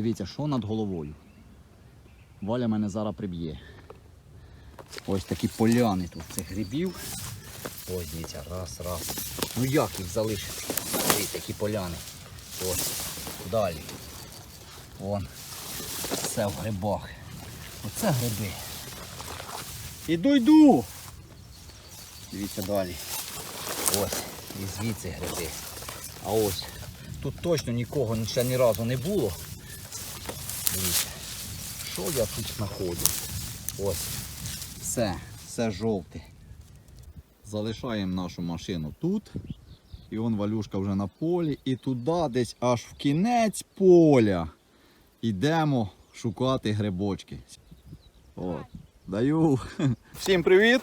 Дивіться, що над головою. Валя мене зараз приб'є. Ось такі поляни тут цих грибів. Ось дивіться, раз, раз. Ну як їх залишити? Дивіться, які поляни. Ось. Далі. Вон. Все в грибах. Оце гриби. Іду, йду. Дивіться далі. Ось. І звідси гриби. А ось. Тут точно нікого ще ні разу не було. Дивіться. Що я тут знаходжу? Ось. Все, все жовте. Залишаємо нашу машину тут. І он валюшка вже на полі. І туди десь аж в кінець поля. Йдемо шукати грибочки. От, даю. Всім привіт!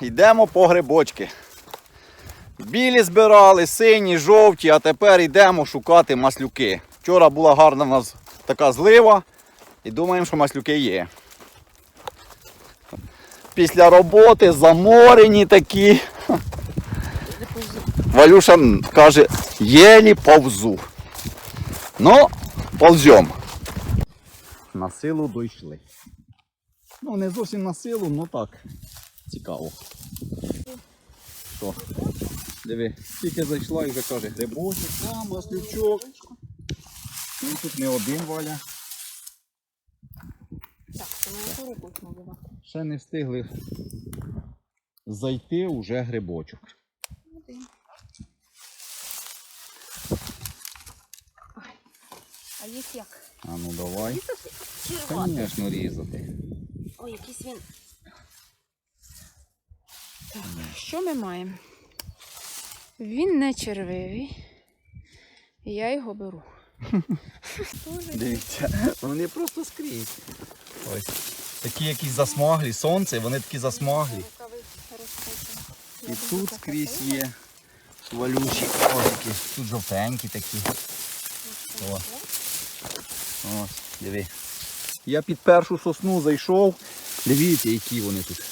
Йдемо по грибочки. Білі збирали, сині, жовті, а тепер йдемо шукати маслюки. Вчора була гарна в нас така злива і думаємо, що маслюки є. Після роботи заморені такі. Валюша каже, єлі повзу. Ну, повзем. На силу дійшли. Ну, не зовсім на силу, ну так. Цікаво. Що? Диви, тільки зайшла і вже каже, грибочок, а, маслючок. Ну тут не один валя. Так, це на яку руку знову? Ще не встигли зайти уже грибочок. Один. А їх як? А ну давай. Звісно, різати. Ой, якийсь він. Так, що ми маємо? Він не червивий. Я його беру. Дивіться, вони просто скрізь. Ось. Такі якісь засмаглі, сонце, вони такі засмаглі. І тут скрізь є валючі. Ось. Тут жовтенькі такі. О. Ось, диви. Я під першу сосну зайшов. Дивіться, які вони тут.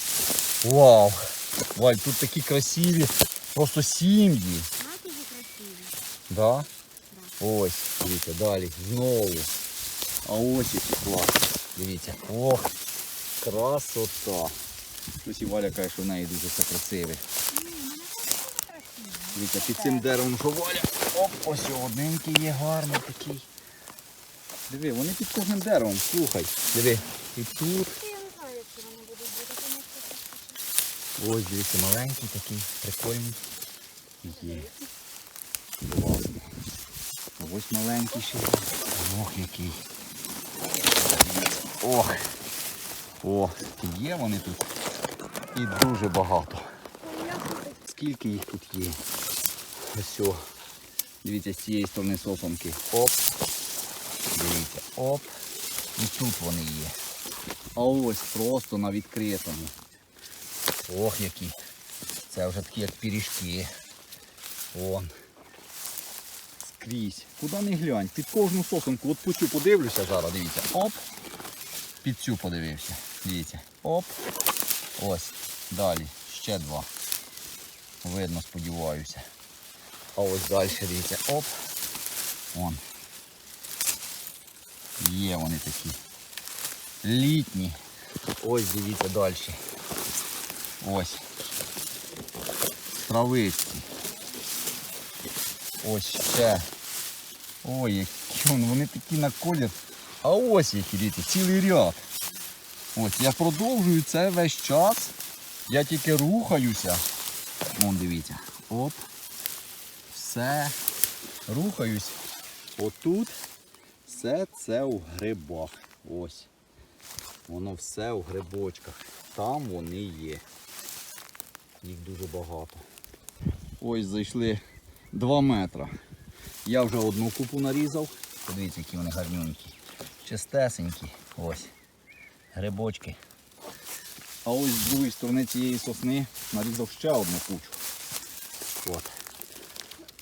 Вау! Валь, тут такі красиві. Просто сім'ї. Знаєте, красиві? Да? Ось, дивіться, далі. Знову. А ось які класні. Дивіться. Ох, красота. Щось і Валя каже, що в неї дуже все красиве. Дивіться, під цим деревом що Валя. Оп, ось одненький є гарний такий. Диви, вони під кожним деревом, слухай. Диви. І тут. Ось, дивіться, маленький такий, прикольний. Є. Ось маленький ще. Ох, який. Ох. О, є вони тут. І дуже багато. Скільки їх тут є? Ось. о. Дивіться, з цієї сторони сосонки. Оп. Дивіться, оп. І тут вони є. А ось просто на відкритому. Ох, які. Це вже такі як пиріжки. Вон. Скрізь. Куди не глянь. Під кожну сосенку. От по цю подивлюся зараз, дивіться. Оп. Під цю подивився. Дивіться. Оп. Ось. Далі. Ще два. Видно, сподіваюся. А ось далі, дивіться. Оп. Вон. Є вони такі. Літні. Ось дивіться далі. Ось. Трависті. Ось ще. Ой, які вони, такі на колір. А ось які дивіться, цілий ряд. Ось, я продовжую це весь час. Я тільки рухаюся. Вон дивіться. Оп. Все. Рухаюсь. Отут. Все це у грибах. Ось. Воно все у грибочках. Там вони є. Їх дуже багато. Ось зайшли 2 метри. Я вже одну купу нарізав. Подивіться, які вони гарнюнькі. Чистесенькі. Ось. Грибочки. А ось з другої сторони цієї сосни нарізав ще одну кучу. От.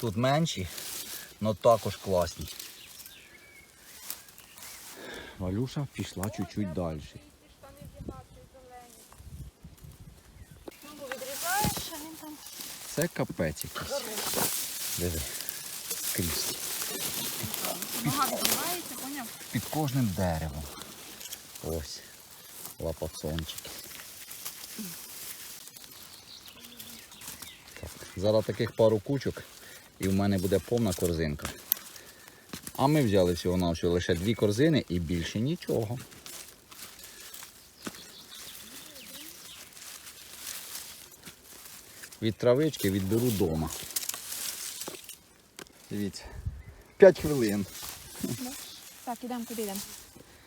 Тут менші, але також класні. Валюша пішла чуть-чуть далі. Ну, Це капець якийсь. Диви. Скрізь. нога під кожним деревом. Ось. Лапацончики. Так, зараз таких пару кучок і в мене буде повна корзинка. А ми взяли всього на всього лише дві корзини і більше нічого. Від травички відберу вдома. Дивіться. 5 хвилин. Так, ідемо куди йдемо.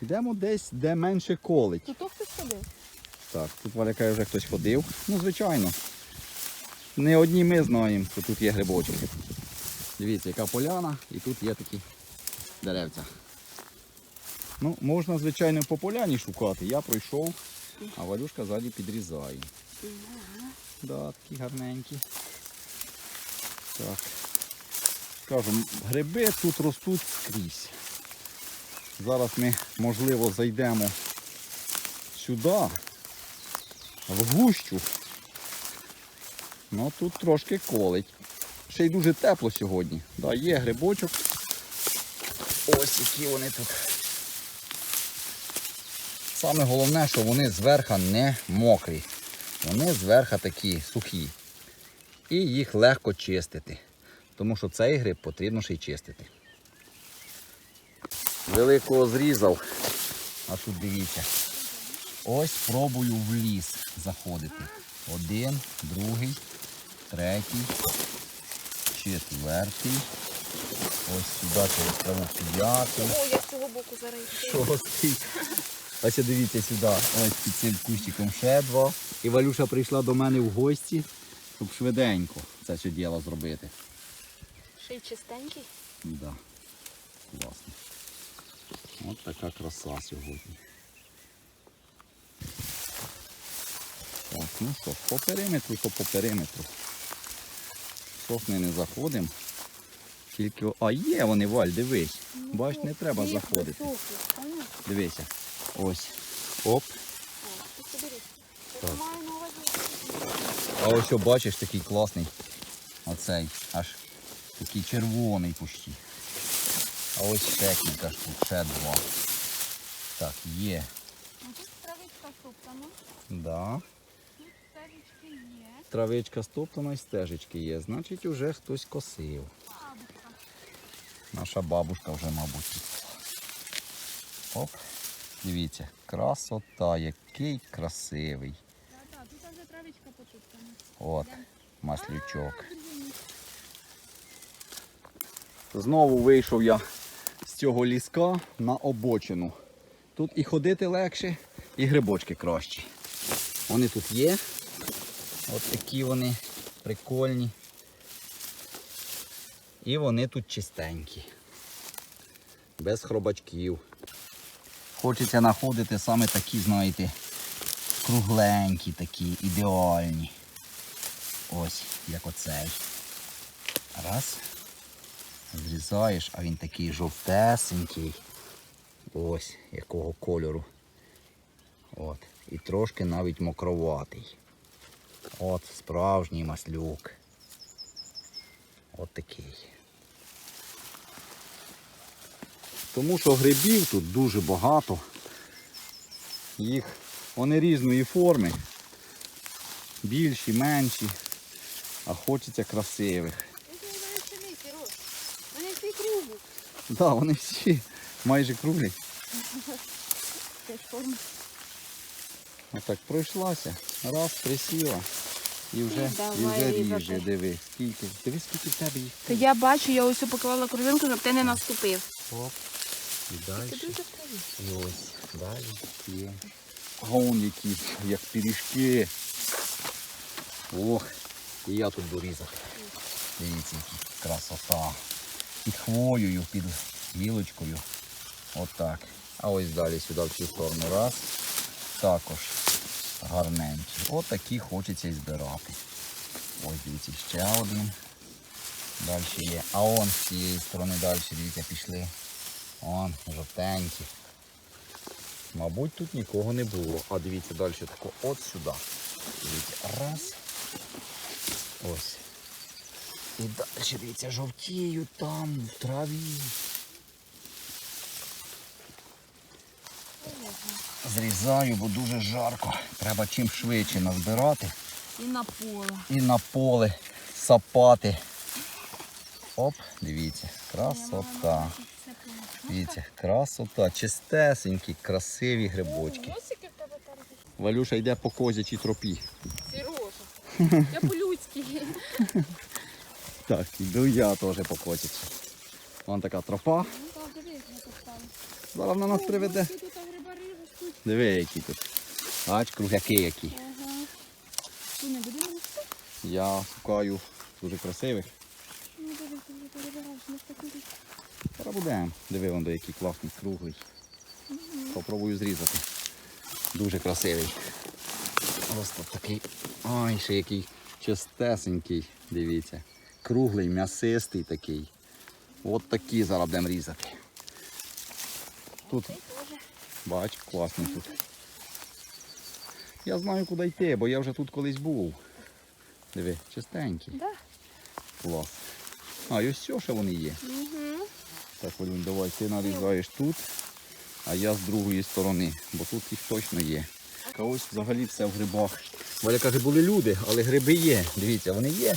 Йдемо десь, де менше колить. Тут хтось ходив. Так, тут Валя каже, вже хтось ходив. Ну, звичайно. Не одні ми знаємо, що тут є грибочки. Дивіться, яка поляна, і тут є такі деревця. Ну, можна, звичайно, по поляні шукати. Я пройшов, а Валюшка ззаді підрізає. Да, такі гарненькі. Так. Кажу, гриби тут ростуть скрізь. Зараз ми, можливо, зайдемо сюди, в гущу. Ну тут трошки колить. Ще й дуже тепло сьогодні. Да, є грибочок. Ось які вони тут. Саме головне, що вони зверху не мокрі. Вони зверху такі сухі. І їх легко чистити. Тому що цей гриб потрібно ще й чистити. Великого зрізав. А тут дивіться. Ось пробую в ліс заходити. Один, другий, третій, четвертий. Ось сюди через траву п'ятий. О, я з цього боку зараз. Шостий. Ось дивіться сюди. Ось під цим кущиком ще два. І Валюша прийшла до мене в гості, щоб швиденько це все діло зробити. Ще й чистенький. Да. Класно. От така краса сьогодні. Так, ну що, по периметру, то по периметру. Сосни не заходимо. Тільки. А є вони, Валь, дивись. Бач, не треба заходити. Дивися. Ось. Оп. Так. А ось о, бачиш такий класний. Оцей. Аж такий червоний почти. А ось ще кілька штук, ще два. Так, є. Ну, Тут травичка стоптана, Да. тут стежечки є. Травичка стоптана і стежечки є. Значить, уже хтось косив. Бабушка. Наша бабушка вже, мабуть. Оп. Дивіться, красота, який красивий. Так, так, тут вже травичка потоптана. От, маслючок. Знову вийшов я з цього ліска на обочину. Тут і ходити легше, і грибочки кращі. Вони тут є. От такі вони прикольні. І вони тут чистенькі. Без хробачків. Хочеться знаходити саме такі, знаєте, кругленькі такі, ідеальні. Ось, як оцей. Раз. Зрізаєш, а він такий жовтесенький. Ось якого кольору. От. І трошки навіть мокроватий. От справжній маслюк. От такий. Тому що грибів тут дуже багато. Їх вони різної форми. Більші, менші, а хочеться красивих. Я не знаю, чи не, Кіро. Вони всі круглі. Так, да, вони всі майже круглі. Отак пройшлася, раз, присіла і вже, і Давай вже ріже. Диви, скільки. Диви, скільки в тебе їх. Та я бачу, я ось поклала корзинку, щоб ти не наступив. Оп. І далі. І ось далі є. А он які, як пиріжки. Ох, і я тут дорізав. Дивіться, красота. Під хвоєю, під гілочкою. Отак. А ось далі сюди в цю сторону. Раз. Також гарненькі. От хочеться і збирати. Ось дивіться, ще один. Далі є. А он з цієї сторони далі, дивіться, пішли. Он, жовтенькі. Мабуть, тут нікого не було. А дивіться, далі тако от сюди. Дивіться, раз. Ось. І далі, дивіться, жовтіють там, в траві. Зрізаю, бо дуже жарко. Треба чим швидше назбирати І на поле. і на поле сапати. Оп, дивіться, красота. Дивіться, красота. Чистесенькі, красиві грибочки. Валюша йде по козячій тропі. Сережа. Я по-людськи. Так, іду я теж по козячій. Вон така тропа. Зараз вона нас приведе. Диви, які тут. Бач, кругляки які. Я шукаю дуже красивих. Зараз будемо. Диви, вон до який класний, круглий. Попробую зрізати. Дуже красивий. Ось тут такий. Ой, ще який чистесенький. Дивіться. Круглий, м'ясистий такий. От такі зараз будемо різати. Тут, бач, класний тут. Я знаю, куди йти, бо я вже тут колись був. Диви, чистенький. Да? Клас. А, і ось все, що вони є. Угу. Так, Валюнь, давай ти нарізаєш тут, а я з другої сторони, бо тут їх точно є. А ось взагалі все в грибах. Валя каже, були люди, але гриби є. Дивіться, вони є.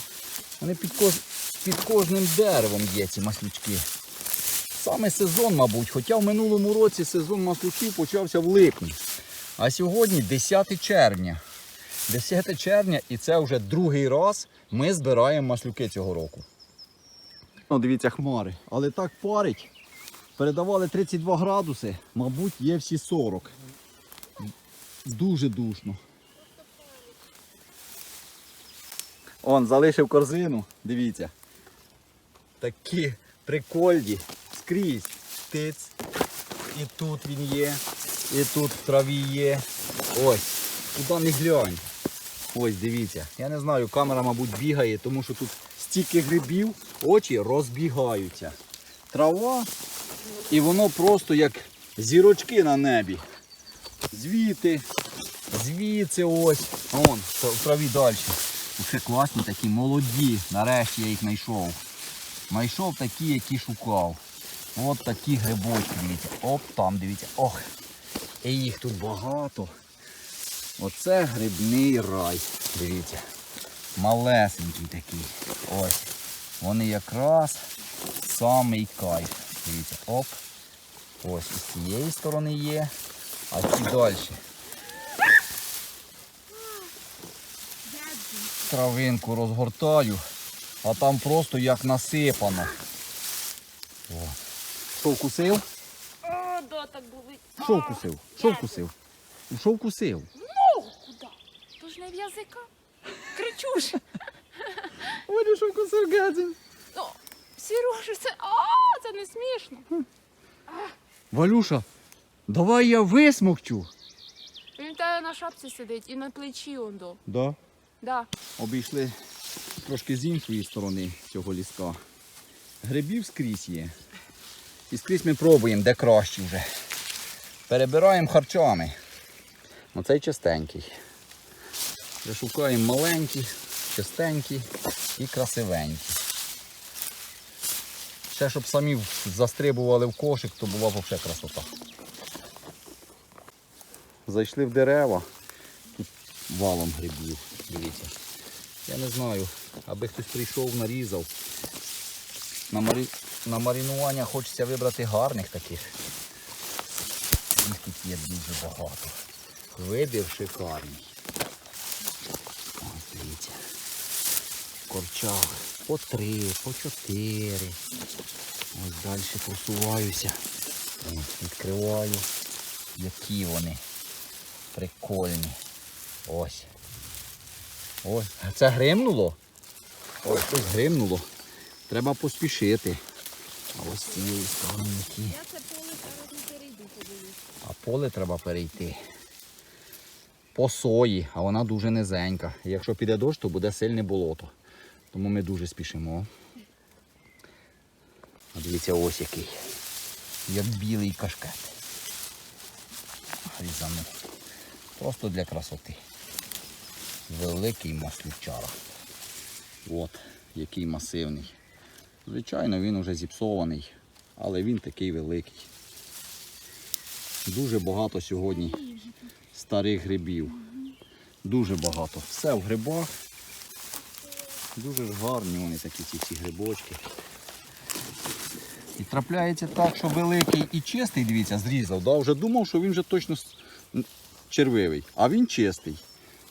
Вони під, кож... під кожним деревом є ці маслючки. Саме сезон, мабуть, хоча в минулому році сезон маслючків почався в липні. А сьогодні 10 червня. 10 червня і це вже другий раз ми збираємо маслюки цього року. Ну, дивіться, хмари. Але так парить. Передавали 32 градуси, мабуть, є всі 40. Дуже душно. Он залишив корзину, дивіться. Такі прикольні. Скрізь. Тиць. І тут він є. І тут в траві є. Ось. Куди не глянь. Ось дивіться. Я не знаю, камера, мабуть, бігає, тому що тут стільки грибів, очі розбігаються. Трава, і воно просто як зірочки на небі. Звідти, звідси ось. Вон, в траві далі. Ще класні такі, молоді. Нарешті я їх знайшов. Знайшов такі, які шукав. От такі грибочки, дивіться. Оп, там, дивіться. Ох. І їх тут багато. Оце грибний рай. Дивіться. Малесенький такий. Ось. Вони якраз самий кайф. Дивіться, оп. Ось і з цієї сторони є, а ці далі. Травинку розгортаю, а там просто як насипано. О. Що вкусив? О, да, так болить. Що вкусив? Що вкусив? Що вкусив? Ну, куди? То ж не в язика. Кричу ж. Ой, що вкусив гадзін. Ну, Сережа, це, а, це не смішно. Валюша, давай я висмокчу. Він в тебе на шапці сидить і на плечі он до. Да. Да. Обійшли трошки з іншої сторони цього ліска. Грибів скрізь є. І скрізь ми пробуємо, де краще вже. Перебираємо харчами. Оцей чистенький. Вже шукаємо маленькі, чистенькі і красивенькі. Ще щоб самі застрибували в кошик, то була б взагалі красота. Зайшли в дерева. Тут валом грибів. Дивіться. Я не знаю, аби хтось прийшов, нарізав. На, марі... на марінування хочеться вибрати гарних таких. Їх тут є дуже багато. Вибір шикарний. Ось дивіться. Корчах по три, по чотири. Ось далі просуваюся. Ось Відкриваю. Які вони прикольні. Ось. Ой, це гримнуло? Ой, щось гримнуло. Треба поспішити. А ось цієї сторони. Я це поле зараз не перейду, подивись. А поле треба перейти. По сої, а вона дуже низенька. І Якщо піде дощ, то буде сильне болото. Тому ми дуже спішимо. А дивіться, ось який. Як білий кашкет. Різану. Просто для красоти. Великий маслючара. От, який масивний. Звичайно, він уже зіпсований, але він такий великий. Дуже багато сьогодні старих грибів. Дуже багато. Все в грибах. Дуже ж гарні вони такі ці всі грибочки. І трапляється так, що великий і чистий, дивіться, зрізав. Да? Вже думав, що він вже точно червивий, а він чистий.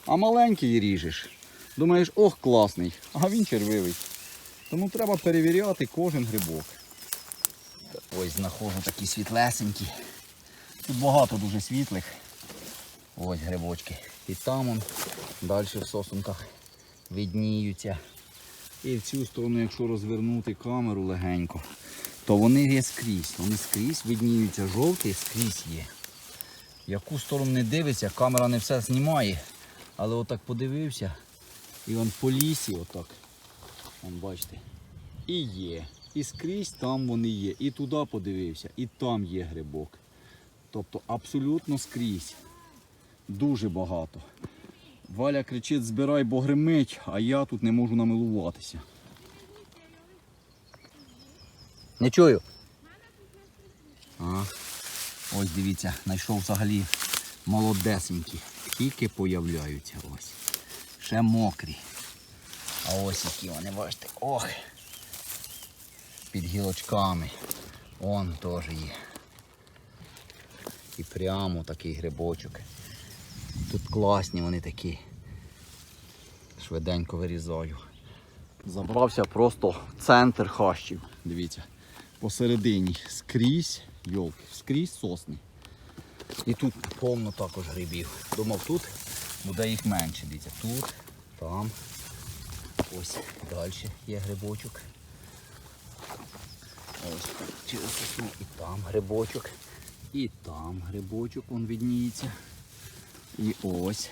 А маленький ріжеш. Думаєш, ох, класний, а він червивий. Тому треба перевіряти кожен грибок. Ось знаходжу такі світлесенькі. Тут багато дуже світлих. Ось грибочки. І там он далі в сосунках видніються. І в цю сторону, якщо розвернути камеру легенько, то вони є скрізь. Вони скрізь видніються жовті, скрізь є. Яку сторону не дивиться, камера не все знімає. Але отак подивився. І он по лісі, отак. Вон бачите. І є. І скрізь там вони є. І туди подивився, і там є грибок. Тобто абсолютно скрізь. Дуже багато. Валя кричить, збирай, бо гримить, а я тут не можу намилуватися. Не чую. А, ось дивіться, знайшов взагалі молодесенькі. Тільки появляються ось. Ще мокрі. А ось які вони, бачите. Ох. Під гілочками. Он теж є. І прямо такий грибочок. Тут класні вони такі. Швиденько вирізаю. Забрався просто в центр хащів. Дивіться. Посередині скрізь йолки, скрізь сосни. І тут повно також грибів. Думав, тут буде їх менше. Дивіться, тут, там. Ось далі є грибочок. Ось через сосну і там грибочок. І там грибочок, он відніється. І ось.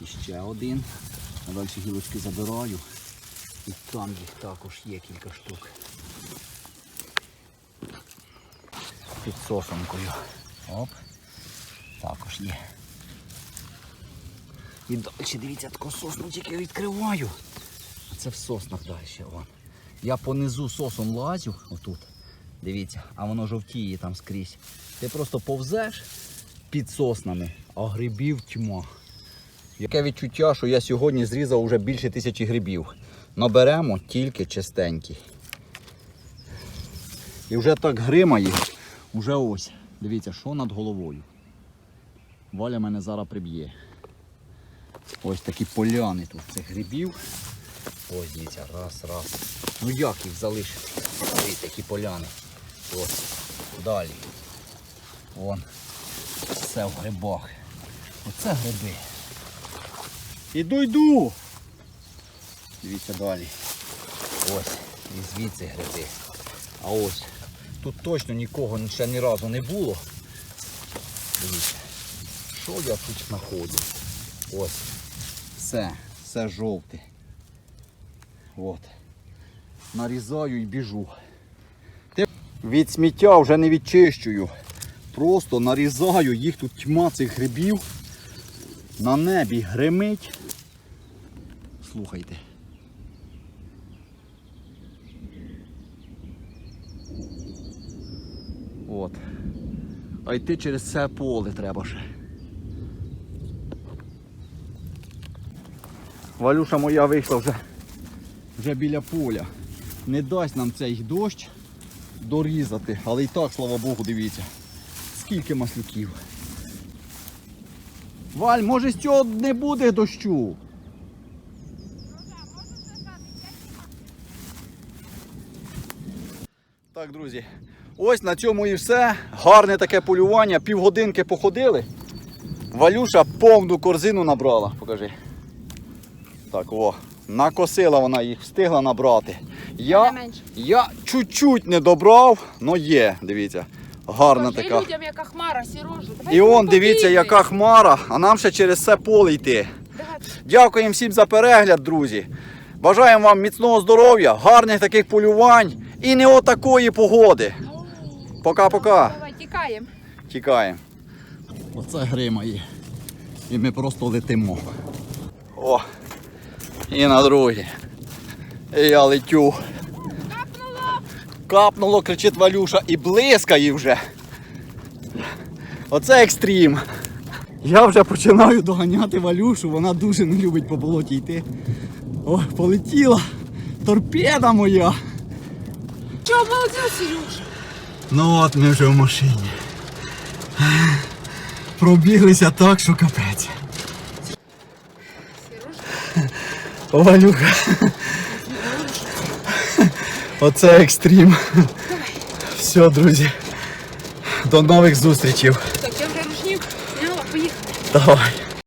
І ще один. А далі гілочки забираю. І там їх також є кілька штук. Під сосонкою. Оп. Є. І далі, дивіться, таку сосну тільки відкриваю. А це в соснах далі. Вон. Я понизу сосом лазю, отут. Дивіться, а воно жовтіє там скрізь. Ти просто повзеш під соснами, а грибів тьма. Яке відчуття, що я сьогодні зрізав вже більше тисячі грибів. Наберемо тільки чистенькі. І вже так гримає, вже ось. Дивіться, що над головою. Валя мене зараз приб'є. Ось такі поляни тут цих грибів. Ось дивіться, раз, раз. Ну як їх залишити? Дивіться, які поляни. Ось. Далі. Вон. Все в грибах. Оце гриби. Іду, йду. Дивіться далі. Ось. І звідси гриби. А ось. Тут точно нікого ще ні разу не було. Дивіться. Що я тут знаходжу? Ось. Все. Все жовте. От. Нарізаю і біжу. Від сміття вже не відчищую. Просто нарізаю, їх тут тьма цих грибів. На небі гримить. Слухайте. От. А йти через це поле треба ще. Валюша моя вийшла вже, вже біля поля. Не дасть нам цей дощ дорізати, але і так, слава Богу, дивіться. Скільки маслюків. Валь, може з цього не буде дощу? Так, друзі, ось на цьому і все. Гарне таке полювання. Півгодинки походили. Валюша повну корзину набрала. Покажи. Так, о. Накосила вона їх, встигла набрати. Я, я чуть-чуть не добрав, але є, дивіться. Гарна Скажи така. людям, яка хмара, Сірожа. І он, дивіться, яка хмара, а нам ще через це поле йти. Дякуємо всім за перегляд, друзі. Бажаємо вам міцного здоров'я, гарних таких полювань і не отакої погоди. Пока-пока. Давай, тікаємо. Тікаємо. Оце гримає. І ми просто летимо. О! І на друге. І я летю. Капнуло. Капнуло, кричить Валюша, і блискає вже. Оце екстрім. Я вже починаю доганяти Валюшу, вона дуже не любить по болоті йти. О, полетіла. Торпеда моя. Чого молодець, Сереж? Ну от ми вже в машині. Пробіглися так, що капець. О, Валюха. Оце екстрім. Все, друзі. До нових зустрічей. так, я вже рушнів. поїхали. Давай.